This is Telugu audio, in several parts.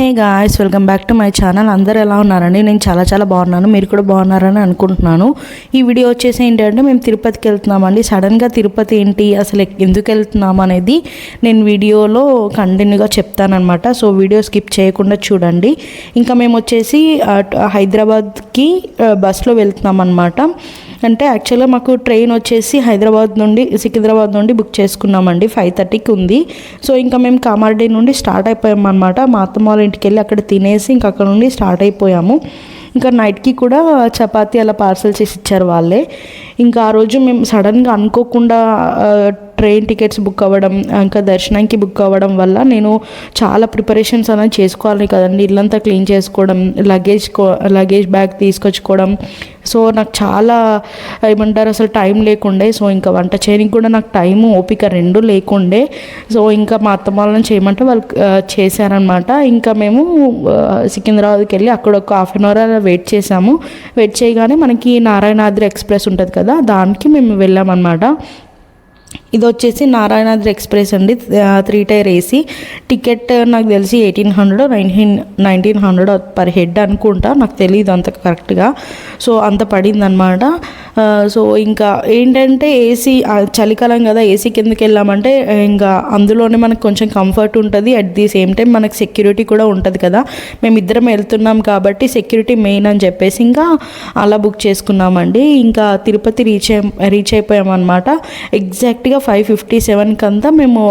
Hey guys welcome back to my channel. అందరూ ఎలా ఉన్నారండి? నేను చాలా చాలా బాగున్నాను. మీరు కూడా బాగున్నారని అనుకుంటున్నాను. ఈ వీడియో వచ్చేసి ఏంటంటే మేము తిరుపతికి వెళ్తున్నామండి. సడన్గా తిరుపతి ఏంటి అసలు ఎందుకు వెళ్తున్నాం అనేది నేను వీడియోలో కంటిన్యూగా చెప్తానమాట సో వీడియో స్కిప్ చేయకుండా చూడండి. ఇంకా మేము వచ్చేసి హైదరాబాద్కి బస్సులో వెళ్తున్నాం అనమాట అంటే యాక్చువల్గా మాకు ట్రైన్ వచ్చేసి హైదరాబాద్ నుండి సికింద్రాబాద్ నుండి బుక్ చేసుకున్నామండి. ఫైవ్ థర్టీకి ఉంది. సో ఇంకా మేము కామారెడ్డి నుండి స్టార్ట్ అయిపోయాం అనమాట మా అత్తమ్మ వాళ్ళ ఇంటికి వెళ్ళి అక్కడ తినేసి ఇంకా అక్కడ నుండి స్టార్ట్ అయిపోయాము. ఇంకా నైట్కి కూడా చపాతీ అలా పార్సల్ చేసి ఇచ్చారు వాళ్ళే. ఇంకా ఆ రోజు మేము సడన్గా అనుకోకుండా ట్రైన్ టికెట్స్ బుక్ అవ్వడం ఇంకా దర్శనానికి బుక్ అవ్వడం వల్ల నేను చాలా ప్రిపరేషన్స్ అనేది చేసుకోవాలి కదండి. ఇల్లంతా క్లీన్ చేసుకోవడం లగేజ్ లగేజ్ బ్యాగ్ తీసుకొచ్చుకోవడం. సో నాకు చాలా ఏమంటారు అసలు టైం లేకుండే సో ఇంకా వంట చేయడానికి కూడా నాకు టైము ఓపిక రెండు లేకుండే. సో ఇంకా మా అత్తమ్మ వాళ్ళని చేయమంటే వాళ్ళు చేశారనమాట ఇంకా మేము సికింద్రాబాద్కి వెళ్ళి అక్కడ ఒక హాఫ్ అన్ అవర్ అలా వెయిట్ చేసాము వెయిట్ చేయగానే మనకి నారాయణాద్రి ఎక్స్ప్రెస్ ఉంటుంది కదా దానికి మేము వెళ్ళామన్నమాట. ఇది వచ్చేసి నారాయణాద్రి ఎక్స్ప్రెస్ అండి. Three tier AC. టికెట్ నాకు తెలిసి eighteen hundred nineteen nineteen hundred per head అనుకుంటా. నాకు తెలియదు అంత కరెక్ట్గా. సో అంత పడింది అనమాట సో ఇంకా ఏంటంటే ఏసీ చలికాలం కదా ఏసీ కిందకి వెళ్ళామంటే ఇంకా అందులోనే మనకు కొంచెం కంఫర్ట్ ఉంటుంది. అట్ ది సేమ్ టైం మనకు సెక్యూరిటీ కూడా ఉంటుంది కదా. మేము ఇద్దరం వెళ్తున్నాం కాబట్టి సెక్యూరిటీ మెయిన్ అని చెప్పేసి ఇంకా అలా బుక్ చేసుకున్నామండి. ఇంకా తిరుపతి రీచ్ అయి రీచ్ అయిపోయామన్నమాట. ఎగ్జాక్ట్గా ఫైవ్ ఫిఫ్టీ సెవెన్కి అంతా మేము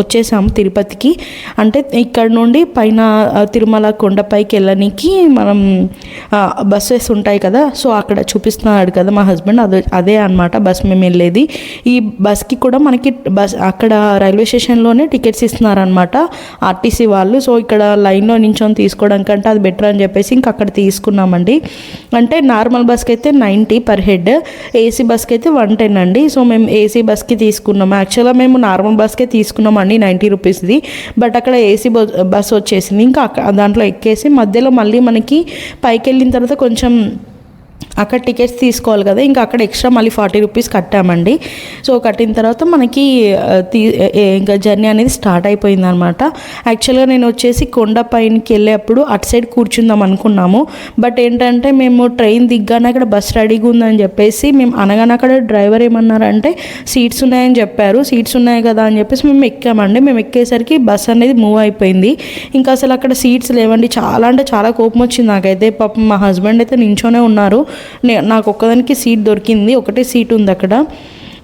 వచ్చేసాము తిరుపతికి. అంటే ఇక్కడ నుండి పైన తిరుమల కొండపైకి వెళ్ళనీకి మనం బస్సెస్ ఉంటాయి కదా. సో అక్కడ చూపిస్తున్నాడు కదా మా హస్బెండ్ అదే అదే అనమాట బస్ మేము వెళ్ళేది. ఈ బస్కి కూడా మనకి బస్ అక్కడ రైల్వే స్టేషన్లోనే టికెట్స్ ఇస్తున్నారనమాట ఆర్టీసీ వాళ్ళు. సో ఇక్కడ లైన్లో నించొని తీసుకోవడం కంటే అది బెటర్ అని చెప్పేసి ఇంకా అక్కడ తీసుకున్నామండి. అంటే నార్మల్ బస్కి అయితే నైంటీ పర్ హెడ్ ఏసీ బస్కి అయితే వన్ టెన్ అండి. సో మేము ఏసీ బస్కి తీసుకున్నాము. యాక్చువల్గా మేము నార్మల్ బస్కే తీసుకున్నామండి నైంటీ రూపీస్ది. బట్ అక్కడ ఏసీ బస్ వచ్చేసింది. ఇంకా దాంట్లో ఎక్కేసి మధ్యలో మళ్ళీ మనకి పైకి వెళ్ళిన తర్వాత కొంచెం అక్కడ టికెట్స్ తీసుకోవాలి కదా ఇంకా అక్కడ ఎక్స్ట్రా మళ్ళీ ఫార్టీ రూపీస్ కట్టామండి. సో కట్టిన తర్వాత మనకి తీ ఇంకా జర్నీ అనేది స్టార్ట్ అయిపోయింది అనమాట యాక్చువల్గా నేను వచ్చేసి కొండ పైనకి వెళ్ళేప్పుడు అటు సైడ్ కూర్చుందాం అనుకున్నాము. బట్ ఏంటంటే మేము ట్రైన్ దిగ్గానే అక్కడ బస్ రెడీగా ఉందని చెప్పేసి మేము అనగానే అక్కడ డ్రైవర్ ఏమన్నారంటే సీట్స్ ఉన్నాయని చెప్పారు సీట్స్ ఉన్నాయి కదా అని చెప్పేసి మేము ఎక్కామండి. మేము ఎక్కేసరికి బస్ అనేది మూవ్ అయిపోయింది. ఇంకా అసలు అక్కడ సీట్స్ లేవండి. చాలా అంటే చాలా కోపం వచ్చింది నాకైతే. పాపం మా హస్బెండ్ అయితే నించోనే ఉన్నారు. నాకు ఒక్కదానికి సీట్ దొరికింది. ఒకటే సీట్ ఉంది అక్కడ.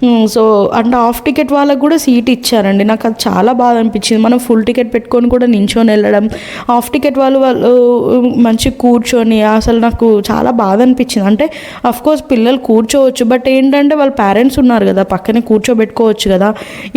Hmm, సో అంటే హాఫ్ టికెట్ వాళ్ళకు కూడా సీట్ ఇచ్చారండి. నాకు అది చాలా బాధ అనిపించింది. మనం ఫుల్ టికెట్ పెట్టుకొని కూడా నించొని వెళ్ళడం హాఫ్ టికెట్ వాళ్ళు వాళ్ళు uh, మంచి కూర్చొని అసలు నాకు చాలా బాధ అనిపించింది. అంటే అఫ్ కోర్స్ పిల్లలు కూర్చోవచ్చు బట్ ఏంటంటే వాళ్ళ పేరెంట్స్ ఉన్నారు కదా పక్కనే కూర్చోబెట్టుకోవచ్చు కదా.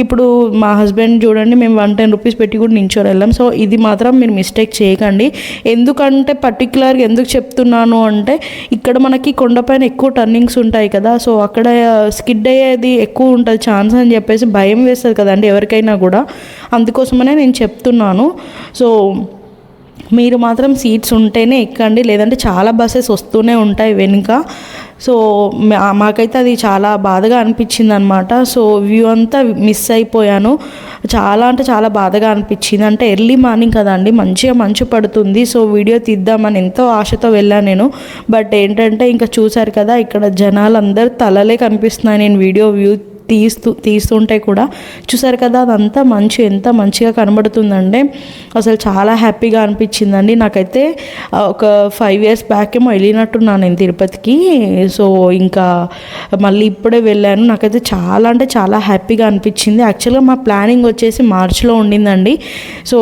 ఇప్పుడు మా హస్బెండ్ చూడండి మేము వన్ టెన్ రూపీస్ పెట్టి కూడా నించొని వెళ్ళాం. సో ఇది మాత్రం మీరు మిస్టేక్ చేయకండి. ఎందుకంటే పర్టికులర్గా ఎందుకు చెప్తున్నాను అంటే ఇక్కడ మనకి కొండపైన ఎక్కువ టర్నింగ్స్ ఉంటాయి కదా. సో అక్కడ uh, స్కిడ్ అయ్యేది ఎక్కువ ఉంటుంది ఛాన్స్ అని చెప్పేసి భయం వేస్తుంది కదండి ఎవరికైనా కూడా. అందుకోసమనే నేను చెప్తున్నాను. సో మీరు మాత్రం సీట్స్ ఉంటేనే ఎక్కండి లేదంటే చాలా బస్సెస్ వస్తూనే ఉంటాయి వెనుక. సో మాకైతే అది చాలా బాధగా అనిపించింది అనమాట సో వ్యూ అంతా మిస్ అయిపోయాను. చాలా అంటే చాలా బాధగా అనిపించింది. అంటే ఎర్లీ మార్నింగ్ కదండి మంచిగా మంచు పడుతుంది. సో వీడియో తీద్దామని ఎంతో ఆశతో వెళ్ళాను నేను. బట్ ఏంటంటే ఇంకా చూశారు కదా ఇక్కడ జనాలు అందరు తలలే కనిపిస్తున్నాయి. నేను వీడియో వ్యూ తీస్తూ తీస్తుంటే కూడా చూసారు కదా అదంతా మంచి ఎంత మంచిగా కనబడుతుందంటే అసలు చాలా హ్యాపీగా అనిపించిందండి. నాకైతే ఒక ఫైవ్ ఇయర్స్ బ్యాక్ ఏమో వెళ్ళినట్టున్నాను నేను తిరుపతికి. సో ఇంకా మళ్ళీ ఇప్పుడే వెళ్ళాను. నాకైతే చాలా అంటే చాలా హ్యాపీగా అనిపించింది. యాక్చువల్గా మా ప్లానింగ్ వచ్చేసి మార్చిలో ఉండిందండి. సో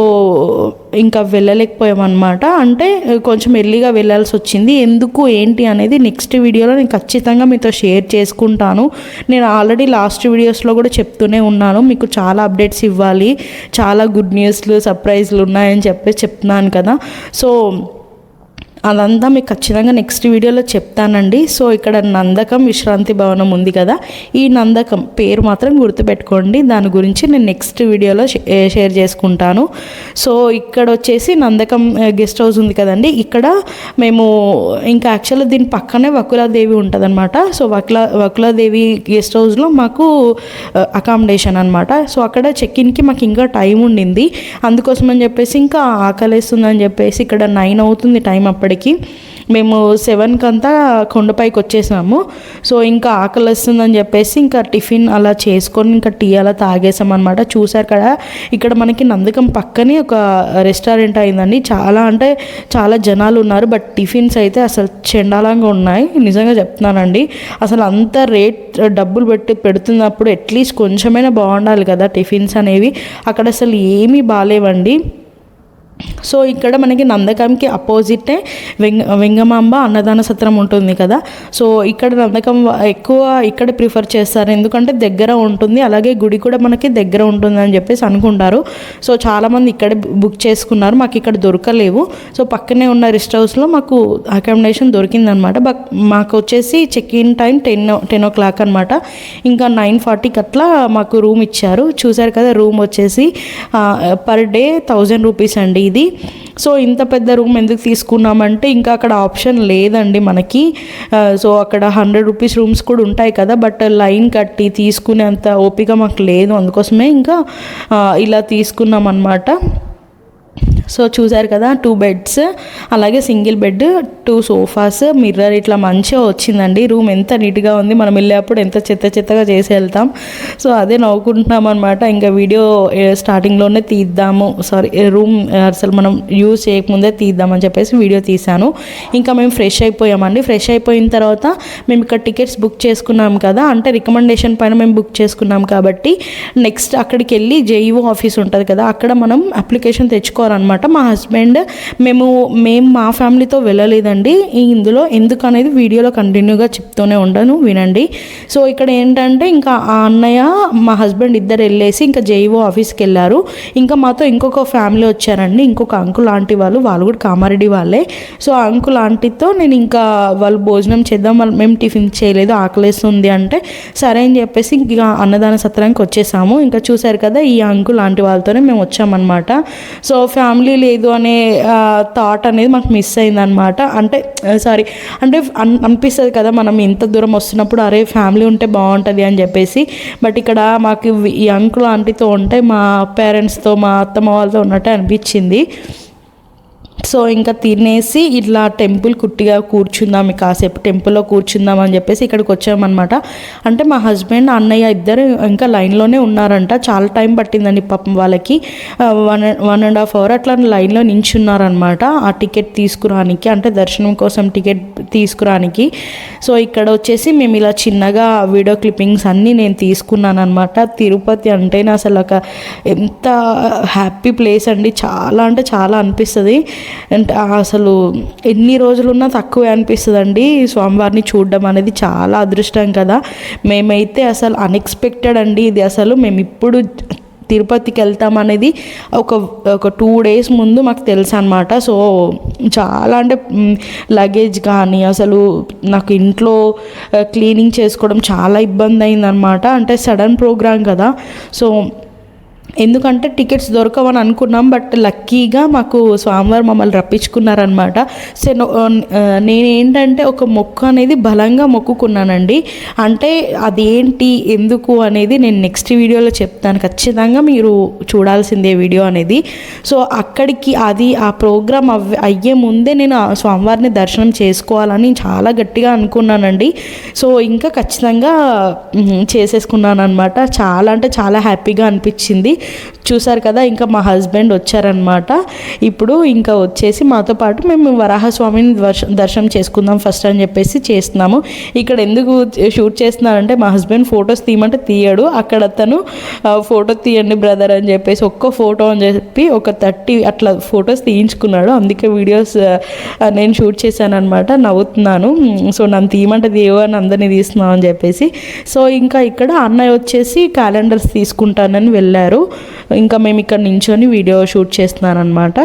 ఇంకా వెళ్ళలేకపోయామన్నమాట. అంటే కొంచెం ఎర్లీగా వెళ్ళాల్సి వచ్చింది. ఎందుకు ఏంటి అనేది నెక్స్ట్ వీడియోలో నేను ఖచ్చితంగా మీతో షేర్ చేసుకుంటాను. నేను ఆల్రెడీ లాస్ట్ వీడియోస్లో కూడా చెప్తూనే ఉన్నాను. మీకు చాలా అప్డేట్స్ ఇవ్వాలి. చాలా గుడ్ న్యూస్లు సర్ప్రైజ్లు ఉన్నాయని చెప్పేసి చెప్తున్నాను కదా. సో అదంతా మీకు ఖచ్చితంగా నెక్స్ట్ వీడియోలో చెప్తానండి. సో ఇక్కడ నందకం విశ్రాంతి భవనం ఉంది కదా. ఈ నందకం పేరు మాత్రం గుర్తుపెట్టుకోండి. దాని గురించి నేను నెక్స్ట్ వీడియోలో షేర్ చేసుకుంటాను. సో ఇక్కడ వచ్చేసి నందకం గెస్ట్ హౌస్ ఉంది కదండి. ఇక్కడ మేము ఇంకా యాక్చువల్గా దీని పక్కనే వకులాదేవి ఉంటుందన్నమాట. సో వకులా వకులాదేవి గెస్ట్ హౌస్లో మాకు అకామిడేషన్ అనమాట సో అక్కడ చెక్ ఇన్కి మాకు ఇంకా టైం ఉండింది. అందుకోసం అని చెప్పేసి ఇంకా ఆకలేస్తుందని చెప్పేసి ఇక్కడ నైన్ అవుతుంది టైం అప్పటికి మేము సెవెన్కి అంతా కొండపైకి వచ్చేసాము సో ఇంకా ఆకలి వస్తుందని చెప్పేసి ఇంకా టిఫిన్ అలా చేసుకొని ఇంకా టీ అలా తాగేసాం అనమాట చూసారు కదా ఇక్కడ మనకి నందకం పక్కనే ఒక రెస్టారెంట్ అయిందండి. చాలా అంటే చాలా జనాలు ఉన్నారు బట్ టిఫిన్స్ అయితే అసలు చెండాలంగా ఉన్నాయి. నిజంగా చెప్తున్నానండి. అసలు అంత రేట్ డబ్బులు పెట్టి పెడుతున్నప్పుడు అట్లీస్ట్ కొంచెమైనా బాగుండాలి కదా టిఫిన్స్ అనేవి. అక్కడ అసలు ఏమీ బాగాలేవండి సో ఇక్కడ మనకి నందకంకి అపోజిటే వెంగ వెంగమాంబ అన్నదాన సత్రం ఉంటుంది కదా. సో ఇక్కడ నందకం ఎక్కువ ఇక్కడ ప్రిఫర్ చేస్తారు. ఎందుకంటే దగ్గర ఉంటుంది. అలాగే గుడి కూడా మనకి దగ్గర ఉంటుంది అని చెప్పేసి అనుకుంటారు. సో చాలామంది ఇక్కడ బుక్ చేసుకున్నారు. మాకు ఇక్కడ దొరకలేవు. సో పక్కనే ఉన్న రెస్ట్ హౌస్లో మాకు అకామిడేషన్ దొరికిందనమాట. బట్ మాకు వచ్చేసి check in time ten ten o'clock అనమాట. ఇంకా నైన్ ఫార్టీకి అట్లా మాకు రూమ్ ఇచ్చారు. చూసారు కదా రూమ్ వచ్చేసి పర్ డే థౌజండ్ రూపీస్ అండి. ఇది. సో ఇంత పెద్ద రూమ్ ఎందుకు తీసుకున్నామంటే ఇంకా అక్కడ ఆప్షన్ లేదండి మనకి. సో అక్కడ హండ్రెడ్ రూపీస్ రూమ్స్ కూడా ఉంటాయి కదా బట్ లైన్ కట్టి తీసుకునేంత ఓపిక మాకు లేదు. అందుకోసమే ఇంకా ఇలా తీసుకున్నాం అనమాట సో చూసారు కదా టూ బెడ్స్ అలాగే single bed two sofas mirror ఇట్లా మంచిగా వచ్చిందండి. రూమ్ ఎంత నీట్గా ఉంది మనం వెళ్ళేప్పుడు ఎంత చెత్త చెత్తగా చేసి వెళ్తాం. సో అదే నవ్వుకుంటున్నాం అనమాట ఇంకా వీడియో స్టార్టింగ్లోనే తీద్దాము. సారీ రూమ్ అసలు మనం యూజ్ చేయకముందే తీద్దామని చెప్పేసి వీడియో తీశాను. ఇంకా మేము ఫ్రెష్ అయిపోయామండి. ఫ్రెష్ అయిపోయిన తర్వాత మేము ఇక్కడ టికెట్స్ బుక్ చేసుకున్నాం కదా. అంటే రికమెండేషన్ పైన మేము బుక్ చేసుకున్నాం కాబట్టి నెక్స్ట్ అక్కడికి వెళ్ళి జేఈఓ ఆఫీస్ ఉంటుంది కదా అక్కడ మనం అప్లికేషన్ తెచ్చుకోవాలి. అనమాట మా హస్బెండ్ మేము మేము మా ఫ్యామిలీతో వెళ్ళలేదండి. ఇందులో ఎందుకు అనేది వీడియోలో కంటిన్యూగా చెప్తూనే ఉండను వినండి. సో ఇక్కడ ఏంటంటే ఇంకా ఆ అన్నయ్య మా హస్బెండ్ ఇద్దరు వెళ్ళేసి ఇంకా జేఈఓ ఆఫీస్కి వెళ్ళారు. ఇంకా మాతో ఇంకొక ఫ్యామిలీ వచ్చారండి. ఇంకొక అంకుల్ ఆంటీ వాళ్ళు వాళ్ళు కూడా కామారెడ్డి వాళ్ళే. సో ఆ అంకుల్ ఆంటీతో నేను ఇంకా వాళ్ళు భోజనం చేద్దాం వాళ్ళు మేము టిఫిన్ చేయలేదు ఆకలేస్తుంది అంటే సరే అని చెప్పేసి ఇంకా అన్నదాన సత్రానికి వచ్చేసాము. ఇంకా చూసారు కదా ఈ అంకుల్ ఆంటీ వాళ్ళతోనే మేము వచ్చామన్నమాట. సో ఫ్యామిలీ లేదు అనే థాట్ అనేది మాకు మిస్ అయిందనమాట అంటే సారీ అంటే అన్- అనిపిస్తుంది కదా మనం ఇంత దూరం వస్తున్నప్పుడు అరే ఫ్యామిలీ ఉంటే బాగుంటుంది అని చెప్పేసి. బట్ ఇక్కడ మాకు ఈ అంకుల్ ఆంటీతో ఉంటే మా పేరెంట్స్తో మా అత్తమ్మ వాళ్ళతో ఉన్నట్టే అనిపించింది. సో ఇంకా తినేసి ఇట్లా టెంపుల్ కుట్టిగా కూర్చుందాం కాసేపు టెంపుల్లో కూర్చుందాం అని చెప్పేసి ఇక్కడికి వచ్చామన్నమాట. అంటే మా హస్బెండ్ అన్నయ్య ఇద్దరు ఇంకా లైన్లోనే ఉన్నారంట. చాలా టైం పట్టిందండి పాపం వాళ్ళకి. One one and half hour అట్లా లైన్లో నించున్నారనమాట ఆ టికెట్ తీసుకురానికి అంటే దర్శనం కోసం టికెట్ తీసుకురానికి. సో ఇక్కడ వచ్చేసి మేము ఇలా చిన్నగా వీడియో క్లిప్పింగ్స్ అన్నీ నేను తీసుకున్నాను అనమాట తిరుపతి అంటేనే అసలు ఒక ఎంత హ్యాపీ ప్లేస్ అండి. చాలా అంటే చాలా అనిపిస్తుంది. అంటే అసలు ఎన్ని రోజులున్నా తక్కువే అనిపిస్తుంది అండి స్వామివారిని చూడడం అనేది చాలా అదృష్టం కదా. మేమైతే అసలు అన్ఎక్స్పెక్టెడ్ అండి ఇది అసలు. మేము ఇప్పుడు తిరుపతికి వెళ్తాం అనేది ఒక ఒక టూ డేస్ ముందు మాకు తెలుసు అనమాట సో చాలా అంటే లగేజ్ కానీ అసలు నాకు ఇంట్లో క్లీనింగ్ చేసుకోవడం చాలా ఇబ్బంది అయిందనమాట అంటే సడన్ ప్రోగ్రామ్ కదా. సో ఎందుకంటే టికెట్స్ దొరకవని అనుకున్నాం బట్ లక్కీగా మాకు స్వామివారు మమ్మల్ని రప్పించుకున్నారనమాట సో నో- నేనేంటంటే ఒక మొక్కు అనేది బలంగా మొక్కుకున్నానండి. అంటే అదేంటి ఎందుకు అనేది నేను నెక్స్ట్ వీడియోలో చెప్తాను. ఖచ్చితంగా మీరు చూడాల్సిందే వీడియో అనేది. సో అక్కడికి అది ఆ ప్రోగ్రామ్ అవ్ అయ్యే ముందే నేను ఆ స్వామివారిని దర్శనం చేసుకోవాలని చాలా గట్టిగా అనుకున్నానండి. సో ఇంకా ఖచ్చితంగా చేసేసుకున్నాను అనమాట చాలా అంటే చాలా హ్యాపీగా అనిపించింది. చూసారు కదా ఇంకా మా హస్బెండ్ వచ్చారనమాట ఇప్పుడు ఇంకా వచ్చేసి మాతో పాటు మేము వరాహస్వామిని దర్శనం చేసుకుందాం ఫస్ట్ అని చెప్పేసి చేస్తున్నాము. ఇక్కడ ఎందుకు షూట్ చేస్తున్నారంటే మా హస్బెండ్ ఫొటోస్ తీయమంటే తీయడు. అక్కడ తను ఫోటో తీయండి బ్రదర్ అని చెప్పేసి ఒక్క ఫోటో అని చెప్పి ఒక థర్టీ అట్లా ఫొటోస్ తీయించుకున్నాడు. అందుకే వీడియోస్ నేను షూట్ చేశాను అనమాట నవ్వుతున్నాను. సో నన్ను తీయమంటే దేవు అని అందరినీ తీస్తున్నాం అని చెప్పేసి. సో ఇంకా ఇక్కడ అన్నయ్య వచ్చేసి క్యాలెండర్స్ తీసుకుంటానని వెళ్ళారు. ఇంకా మేము ఇక్కడ నించొని వీడియో షూట్ చేస్తున్నామనమాట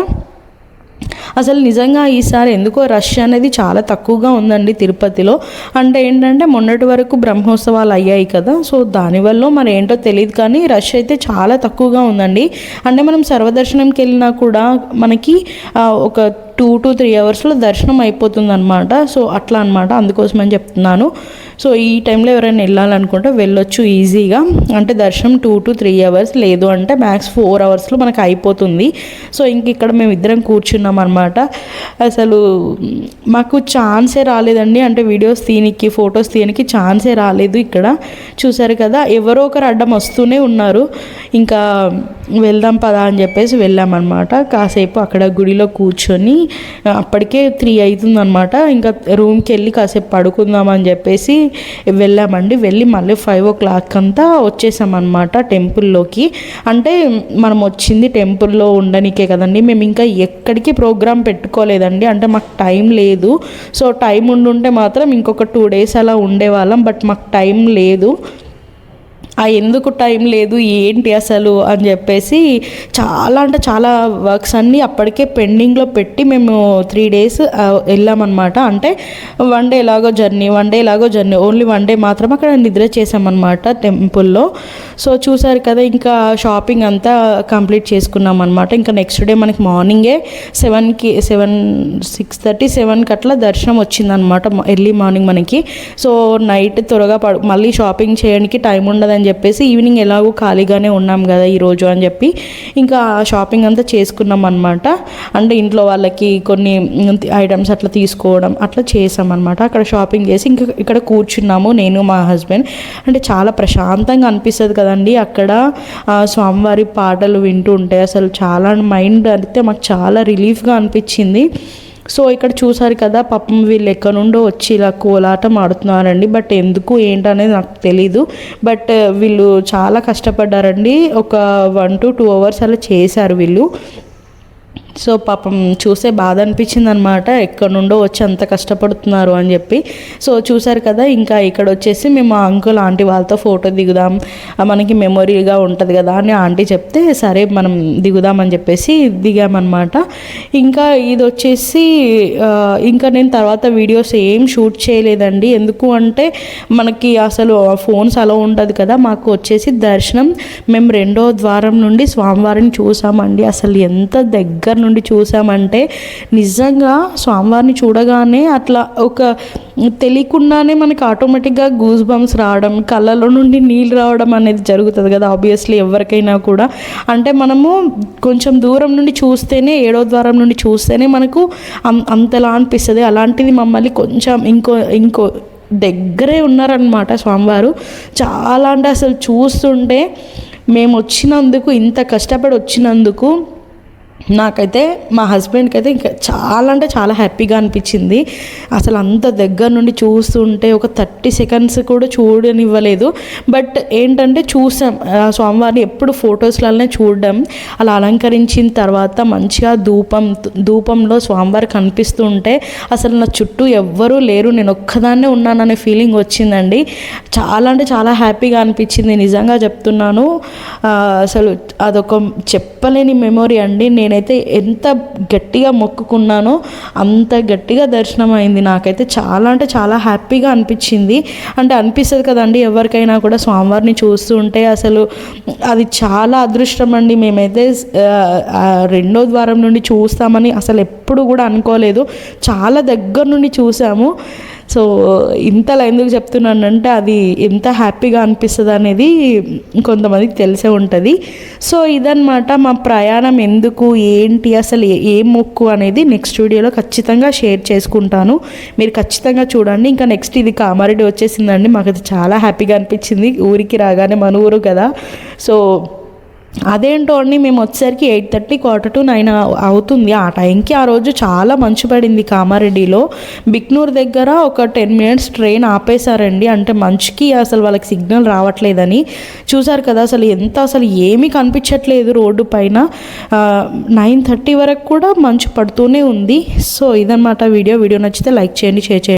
అసలు నిజంగా ఈసారి ఎందుకో రష్ అనేది చాలా తక్కువగా ఉందండి తిరుపతిలో. అంటే ఏంటంటే మొన్నటి వరకు బ్రహ్మోత్సవాలు అయ్యాయి కదా సో దానివల్ల మరి ఏంటో తెలియదు కానీ రష్ అయితే చాలా తక్కువగా ఉందండి. అంటే మనం సర్వదర్శనంకి వెళ్ళినా కూడా మనకి ఒక టూ టు త్రీ అవర్స్లో దర్శనం అయిపోతుంది అనమాట సో అట్లా అనమాట అందుకోసమని చెప్తున్నాను. సో ఈ టైంలో ఎవరైనా వెళ్ళాలనుకుంటే వెళ్ళొచ్చు ఈజీగా. అంటే దర్శనం టూ టు త్రీ అవర్స్ లేదు అంటే మ్యాక్స్ ఫోర్ అవర్స్లో మనకు అయిపోతుంది. సో ఇంక ఇక్కడ మేము ఇద్దరం కూర్చున్నాం అనమాట అసలు మాకు ఛాన్సే రాలేదండి. అంటే వీడియోస్ తీయనికి ఫొటోస్ తీయనికి ఛాన్సే రాలేదు ఇక్కడ. చూసారు కదా ఎవరో ఒకరు అడ్డం వస్తూనే ఉన్నారు. ఇంకా వెళ్దాం పదా అని చెప్పేసి వెళ్ళామన్నమాట. కాసేపు అక్కడ గుడిలో కూర్చొని అప్పటికే త్రీ అవుతుందన్నమాట. ఇంకా రూమ్కి వెళ్ళి కాసేపు పడుకుందాం అని చెప్పేసి వెళ్ళామండి. వెళ్ళి మళ్ళీ ఫైవ్ ఓ క్లాక్ అంతా వచ్చేసామన్నమాట టెంపుల్లోకి. అంటే మనం వచ్చింది టెంపుల్లో ఉండనికే కదండి. మేము ఇంకా ఎక్కడికి ప్రోగ్రామ్ పెట్టుకోలేదండి. అంటే మాకు టైం లేదు. సో టైం ఉండుంటే మాత్రం ఇంకొక టూ డేస్ అలా ఉండేవాళ్ళం. బట్ మాకు టైం లేదు. ఆ ఎందుకు టైం లేదు ఏంటి అసలు అని చెప్పేసి చాలా అంటే చాలా వర్క్స్ అన్నీ అప్పటికే పెండింగ్లో పెట్టి మేము త్రీ డేస్ వెళ్ళామన్నమాట. అంటే వన్ డే ఎలాగో జర్నీ వన్ డే ఎలాగో జర్నీ ఓన్లీ వన్ డే మాత్రం అక్కడ నిద్ర చేసామన్నమాట టెంపుల్లో. సో చూసారు కదా ఇంకా షాపింగ్ అంతా కంప్లీట్ చేసుకున్నాం అనమాట ఇంకా నెక్స్ట్ డే మనకి మార్నింగే సెవెన్కి సెవెన్ సిక్స్ థర్టీ సెవెన్కి అట్లా దర్శనం వచ్చిందనమాట ఎర్లీ మార్నింగ్ మనకి. సో నైట్ త్వరగా పడు మళ్ళీ షాపింగ్ చేయడానికి టైం ఉండదని అని చెప్పేసి ఈవినింగ్ ఎలాగో ఖాళీగానే ఉన్నాం కదా ఈరోజు అని చెప్పి ఇంకా షాపింగ్ అంతా చేసుకున్నాం అనమాట అంటే ఇంట్లో వాళ్ళకి కొన్ని ఐటమ్స్ అట్లా తీసుకోవడం అట్లా చేసామన్నమాట అక్కడ షాపింగ్ చేసి ఇంకా ఇక్కడ కూర్చున్నాము నేను మా హస్బెండ్. అంటే చాలా ప్రశాంతంగా అనిపిస్తుంది కదండి అక్కడ. స్వామివారి పాటలు వింటూ ఉంటే అసలు చాలా మైండ్ అయితే మాకు చాలా రిలీఫ్గా అనిపించింది. సో ఇక్కడ చూసారు కదా పాపం వీళ్ళు ఎక్కడి నుండో వచ్చి ఇలా కోలాటం ఆడుతున్నారండి. బట్ ఎందుకు ఏంటనేది నాకు తెలీదు. బట్ వీళ్ళు చాలా కష్టపడ్డారండి. ఒక వన్ టు టూ అవర్స్ అలా చేశారు వీళ్ళు. సో పాపం చూసే బాధ అనిపించింది అనమాట ఎక్కడి నుండో వచ్చి అంత కష్టపడుతున్నారు అని చెప్పి. సో చూసారు కదా ఇంకా ఇక్కడ వచ్చేసి మేము ఆ అంకుల్ ఆంటీ వాళ్ళతో ఫోటో దిగుదాం. మనకి మెమొరీగా ఉంటుంది కదా అని ఆంటీ చెప్తే సరే మనం దిగుదామని చెప్పేసి దిగామన్నమాట. ఇంకా ఇది వచ్చేసి ఇంకా నేను తర్వాత వీడియోస్ ఏం షూట్ చేయలేదండి. ఎందుకు అంటే మనకి అసలు ఫోన్స్ అలా ఉండదు కదా మాకు వచ్చేసి దర్శనం. మేము రెండో ద్వారం నుండి స్వామివారిని చూసామండి. అసలు ఎంత దగ్గర నుండి చూసామంటే నిజంగా స్వామివారిని చూడగానే అట్లా ఒక తెలియకుండానే మనకి ఆటోమేటిక్గా గూస్ బంప్స్ రావడం కళ్ళలో నుండి నీళ్ళు రావడం అనేది జరుగుతుంది కదా ఆబ్వియస్లీ ఎవరికైనా కూడా. అంటే మనము కొంచెం దూరం నుండి చూస్తేనే ఏడో ద్వారం నుండి చూస్తేనే మనకు అం- అంతలా అనిపిస్తుంది. అలాంటిది మమ్మల్ని కొంచెం ఇంకో ఇంకో దగ్గరే ఉన్నారనమాట స్వామివారు. చాలా అంటే అసలు చూస్తుంటే మేము వచ్చినందుకు ఇంత కష్టపడి వచ్చినందుకు నాకైతే మా హస్బెండ్కి అయితే ఇంకా చాలా అంటే చాలా హ్యాపీగా అనిపించింది. అసలు అంత దగ్గర నుండి చూస్తుంటే ఒక థర్టీ సెకండ్స్ కూడా చూడనివ్వలేదు. బట్ ఏంటంటే చూసాం ఆ స్వామివారిని ఎప్పుడు ఫొటోస్లనే చూడడం అలా అలంకరించిన తర్వాత మంచిగా ధూపం ధూపంలో స్వామివారి కనిపిస్తుంటే అసలు నా చుట్టూ ఎవ్వరూ లేరు నేను ఒక్కదాన్నే ఉన్నాననే ఫీలింగ్ వచ్చిందండి. చాలా అంటే చాలా హ్యాపీగా అనిపించింది. నిజంగా చెప్తున్నాను అసలు అదొక చెప్పలేని మెమొరీ అండి. నేను నేనైతే ఎంత గట్టిగా మొక్కుకున్నానో అంత గట్టిగా దర్శనం అయింది నాకైతే చాలా అంటే చాలా హ్యాపీగా అనిపించింది. అంటే అనిపిస్తుంది కదండి ఎవరికైనా కూడా స్వామివారిని చూస్తూ ఉంటే అసలు అది చాలా అదృష్టం అండి. మేమైతే రెండో ద్వారం నుండి చూస్తామని అసలు ఎప్పుడు కూడా అనుకోలేదు. చాలా దగ్గర నుండి చూసాము. సో ఇంతలా ఎందుకు చెప్తున్నానంటే అది ఎంత హ్యాపీగా అనిపిస్తుంది అనేది కొంతమందికి తెలిసే ఉంటుంది. సో ఇదనమాట మా ప్రయాణం ఎందుకు ఏంటి అసలు ఏ- ఏ మొక్కు అనేది నెక్స్ట్ వీడియోలో ఖచ్చితంగా షేర్ చేసుకుంటాను. మీరు ఖచ్చితంగా చూడండి. ఇంకా నెక్స్ట్ ఇది కామారెడ్డి వచ్చేసిందండి. మాకు అది చాలా హ్యాపీగా అనిపించింది. ఊరికి రాగానే మన ఊరు కదా. సో అదేంటో అండి మేము వచ్చేసరికి eight thirty quarter to nine అవుతుంది. ఆ టైంకి ఆ రోజు చాలా మంచు పడింది కామారెడ్డిలో. బిక్నూర్ దగ్గర ఒక టెన్ మినిట్స్ ట్రైన్ ఆపేశారండి. అంటే మంచుకి అసలు వాళ్ళకి సిగ్నల్ రావట్లేదని. చూసారు కదా అసలు ఎంత అసలు ఏమీ కనిపించట్లేదు రోడ్డు పైన. నైన్ థర్టీ వరకు కూడా మంచు పడుతూనే ఉంది. సో ఇదన్నమాట వీడియో. వీడియో నచ్చితే లైక్ చేయండి షేర్ చేయండి.